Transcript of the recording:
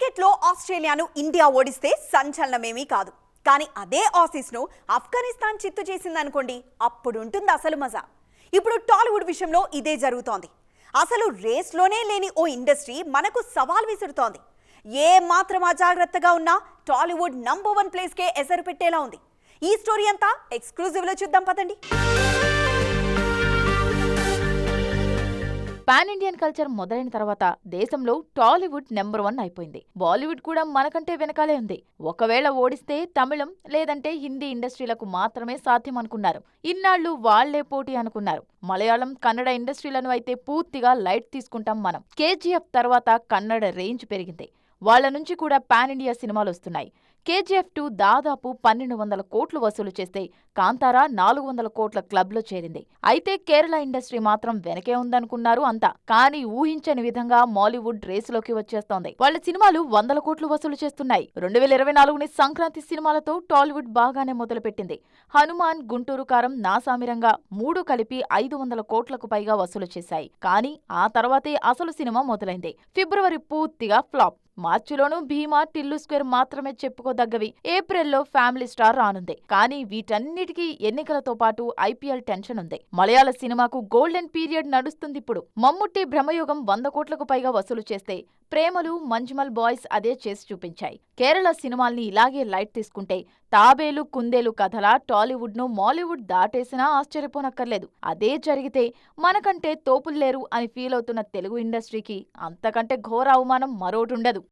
క్రికెట్లో ఆస్ట్రేలియాను ఇండియా ఓడిస్తే సంచలనమేమీ కాదు. కానీ అదే ఆసీస్ను ఆఫ్ఘనిస్తాన్ చిత్తు చేసిందనుకోండి అప్పుడు ఉంటుంది అసలు మజా. ఇప్పుడు టాలీవుడ్ విషయంలో ఇదే జరుగుతోంది. అసలు రేస్లోనే లేని ఓ ఇండస్ట్రీ మనకు సవాల్ విసురుతోంది. ఏ మాత్రం అజాగ్రత్తగా ఉన్నా టాలీవుడ్ నంబర్ వన్ ప్లేస్కే ఎసరు పెట్టేలా ఉంది. ఈ స్టోరీ అంతా ఎక్స్క్లూజివ్లో చూద్దాం పదండి. పాన్ ఇండియన్ కల్చర్ మొదలైన తర్వాత దేశంలో టాలీవుడ్ నెంబర్ వన్ అయిపోయింది. బాలీవుడ్ కూడా మనకంటే వెనకాలే ఉంది. ఒకవేళ ఓడిస్తే తమిళం లేదంటే హిందీ ఇండస్ట్రీలకు మాత్రమే సాధ్యం అనుకున్నారు. ఇన్నాళ్ళు వాళ్ళే పోటీ అనుకున్నారు. మలయాళం కన్నడ ఇండస్ట్రీలను అయితే పూర్తిగా లైట్ తీసుకుంటాం మనం. కేజీఎఫ్ తర్వాత కన్నడ రేంజ్ పెరిగింది. వాళ్ళ నుంచి కూడా పాన్ ఇండియా సినిమాలు వస్తున్నాయి. కేజీఎఫ్ టూ దాదాపు పన్నెండు వందల కోట్లు వసూలు చేస్తే కాంతారా నాలుగు వందల కోట్ల క్లబ్లో చేరింది. అయితే కేరళ ఇండస్ట్రీ మాత్రం వెనకే ఉందనుకున్నారు అంతా. కానీ ఊహించని విధంగా మాలీవుడ్ రేసులోకి వచ్చేస్తోంది. వాళ్ళ సినిమాలు వందల కోట్లు వసూలు చేస్తున్నాయి. రెండు వేల ఇరవై నాలుగుని సంక్రాంతి సినిమాలతో టాలీవుడ్ బాగానే మొదలుపెట్టింది. హనుమాన్ గుంటూరు కారం నాసామిరంగా మూడు కలిపి ఐదు వందల కోట్లకు పైగా వసూలు చేశాయి. కానీ ఆ తర్వాతే అసలు సినిమా మొదలైంది. ఫిబ్రవరి పూర్తిగా ఫ్లాప్. మార్చిలోనూ భీమా టిల్లు స్క్వేర్ మాత్రమే చెప్పుకో చెప్పుకోదగ్గవి. ఏప్రిల్లో ఫ్యామిలీ స్టార్ రానుంది. కానీ వీటన్నిటికీ ఎన్నికలతో పాటు ఐపీఎల్ టెన్షన్ ఉంది. మలయాళ సినిమాకు గోల్డెన్ పీరియడ్ నడుస్తుంది ఇప్పుడు మమ్ముట్టి భ్రమయుగం వంద కోట్లకు పైగా వసూలు చేస్తే ప్రేమలు మంజ్మల్ బాయ్స్ అదే చేసి చూపించాయి. కేరళ సినిమాల్ని ఇలాగే లైట్ తీసుకుంటే తాబేలు కుందేలు కథలా టాలీవుడ్ను మాలీవుడ్ దాటేసినా ఆశ్చర్యపోనక్కర్లేదు. అదే జరిగితే మనకంటే తోపుల్లేరు అని ఫీల్ అవుతున్న తెలుగు ఇండస్ట్రీకి అంతకంటే ఘోర అవమానం మరోటుండదు